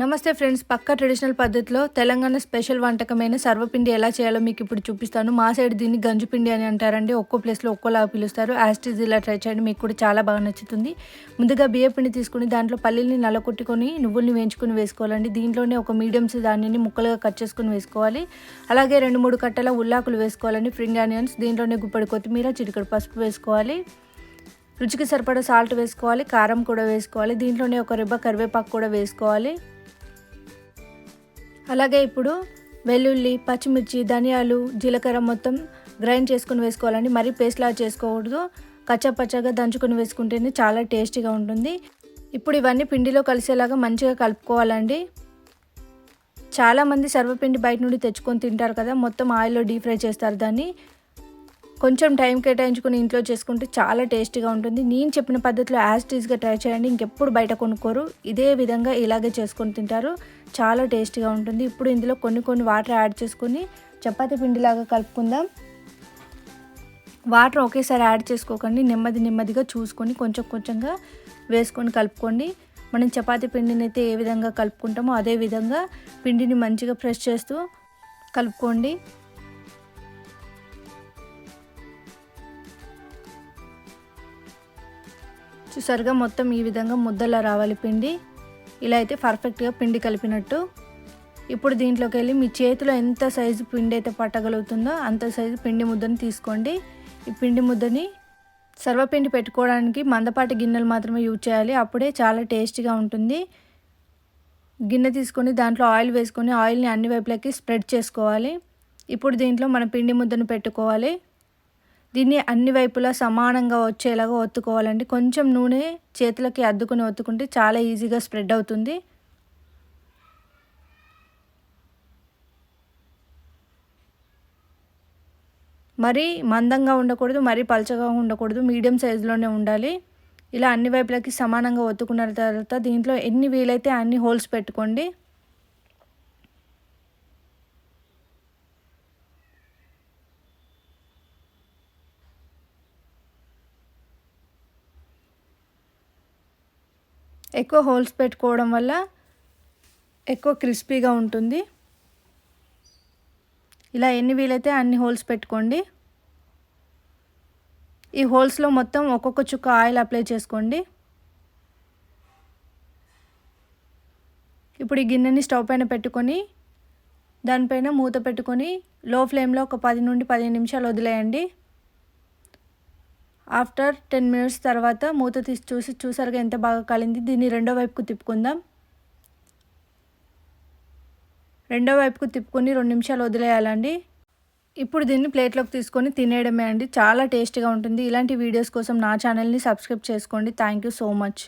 నమస్తే ఫ్రెండ్స్ పక్క ట్రెడిషనల్ పద్ధతిలో తెలంగాణ స్పెషల్ వంటకమైన సర్వపిండి ఎలా చేయాలో మీకు ఇప్పుడు చూపిస్తాను. మా సైడ్ దీన్ని గంజుపిండి అని అంటారండి. ఒక్కో ప్లేస్లో ఒక్కోలాగా పిలుస్తారు. యాస్టిజ్ ఇలా ట్రై చేయండి మీకు కూడా చాలా బాగా నచ్చుతుంది. ముందుగా బియ్య పిండి తీసుకుని దాంట్లో పల్లీల్ని నలకొట్టుకొని నువ్వుల్ని వేయించుకొని వేసుకోవాలండి. దీంట్లోనే ఒక మీడియం దానిని ముక్కలుగా కట్ చేసుకుని వేసుకోవాలి. అలాగే రెండు మూడు కట్టల ఉల్లాకులు వేసుకోవాలండి. ఫ్రింగ్ ఆనియన్స్ దీంట్లోనే గుప్పడి కొత్తిమీర చిటికడు పసుపు వేసుకోవాలి. రుచికి సరిపడా సాల్ట్ వేసుకోవాలి. కారం కూడా వేసుకోవాలి. దీంట్లోనే ఒక రిబ్బ కరివేపాకు కూడా వేసుకోవాలి. అలాగే ఇప్పుడు వెల్లుల్లి పచ్చిమిర్చి ధనియాలు జీలకర్ర మొత్తం గ్రైండ్ చేసుకుని వేసుకోవాలండి. మరీ పేస్ట్లా చేసుకోకూడదు. కచ్చపచ్చగా దంచుకొని వేసుకుంటేనే చాలా టేస్టీగా ఉంటుంది. ఇప్పుడు ఇవన్నీ పిండిలో కలిసేలాగా మంచిగా కలుపుకోవాలండి. చాలామంది సర్వపిండి బయట నుండి తెచ్చుకొని తింటారు కదా మొత్తం ఆయిల్లో డీప్ ఫ్రై చేస్తారు దాన్ని. కొంచెం టైం కేటాయించుకుని ఇంట్లో చేసుకుంటే చాలా టేస్టీగా ఉంటుంది. నేను చెప్పిన పద్ధతిలో యాజ్ టీజ్గా ట్రై చేయండి. ఇంకెప్పుడు బయట కొనుక్కోరు. ఇదే విధంగా ఇలాగే చేసుకొని తింటారు. చాలా టేస్టీగా ఉంటుంది. ఇప్పుడు ఇందులో కొన్ని కొన్ని వాటర్ యాడ్ చేసుకొని చపాతి పిండిలాగా కలుపుకుందాం. వాటర్ ఒకేసారి యాడ్ చేసుకోకండి. నెమ్మది నెమ్మదిగా చూసుకొని కొంచెం కొంచెంగా వేసుకొని కలుపుకోండి. మనం చపాతి పిండిని అయితే ఏ విధంగా కలుపుకుంటామో అదే విధంగా పిండిని మంచిగా ప్రెస్ చేస్తూ కలుపుకోండి. చూసారుగా మొత్తం ఈ విధంగా ముద్దలా రావాలి పిండి. ఇలా అయితే పర్ఫెక్ట్గా పిండి కలిపినట్టు. ఇప్పుడు దీంట్లోకి వెళ్ళి మీ చేతిలో ఎంత సైజు పిండి అయితే పట్టగలుగుతుందో అంత సైజు పిండి ముద్దని తీసుకోండి. ఈ పిండి ముద్దని సర్వపిండి పెట్టుకోవడానికి మందపాటి గిన్నెలు మాత్రమే యూజ్ చేయాలి. అప్పుడే చాలా టేస్టీగా ఉంటుంది. గిన్నె తీసుకొని దాంట్లో ఆయిల్ వేసుకొని ఆయిల్ని అన్ని వైపులకి స్ప్రెడ్ చేసుకోవాలి. ఇప్పుడు దీంట్లో మన పిండి ముద్దను పెట్టుకోవాలి. దీన్ని అన్ని వైపులా సమానంగా వచ్చేలాగా ఒత్తుకోవాలండి. కొంచెం నూనె చేతులకి అద్దుకుని ఒత్తుకుంటే చాలా ఈజీగా స్ప్రెడ్ అవుతుంది. మరీ మందంగా ఉండకూడదు మరీ పలచగా ఉండకూడదు మీడియం సైజులోనే ఉండాలి. ఇలా అన్ని వైపులకి సమానంగా ఒత్తుకున్న తర్వాత దీంట్లో ఎన్ని వీలైతే అన్ని హోల్స్ పెట్టుకోండి. ఎక్కువ హోల్స్ పెట్టుకోవడం వల్ల ఎక్కువ క్రిస్పీగా ఉంటుంది. ఇలా ఎన్ని వీలైతే అన్ని హోల్స్ పెట్టుకోండి. ఈ హోల్స్లో మొత్తం ఒక్కొక్క చుక్క ఆయిల్ అప్లై చేసుకోండి. ఇప్పుడు ఈ గిన్నెని స్టవ్ పైన పెట్టుకొని దానిపైన మూత పెట్టుకొని లో ఫ్లేమ్లో ఒక పది నుండి పదిహేను నిమిషాలు వదిలేయండి. ఆఫ్టర్ టెన్ మినిట్స్ తర్వాత మూత తీసి చూసి చూసారుగా ఎంత బాగా కాలింది. దీన్ని రెండో వైపుకు తిప్పుకుందాం. రెండో వైపుకు తిప్పుకొని రెండు నిమిషాలు వదిలేయాలండి. ఇప్పుడు దీన్ని ప్లేట్లోకి తీసుకొని తినేయడమే అండి. చాలా టేస్టీగా ఉంటుంది. ఇలాంటి వీడియోస్ కోసం నా ఛానల్ని సబ్స్క్రైబ్ చేసుకోండి. Thank you so much.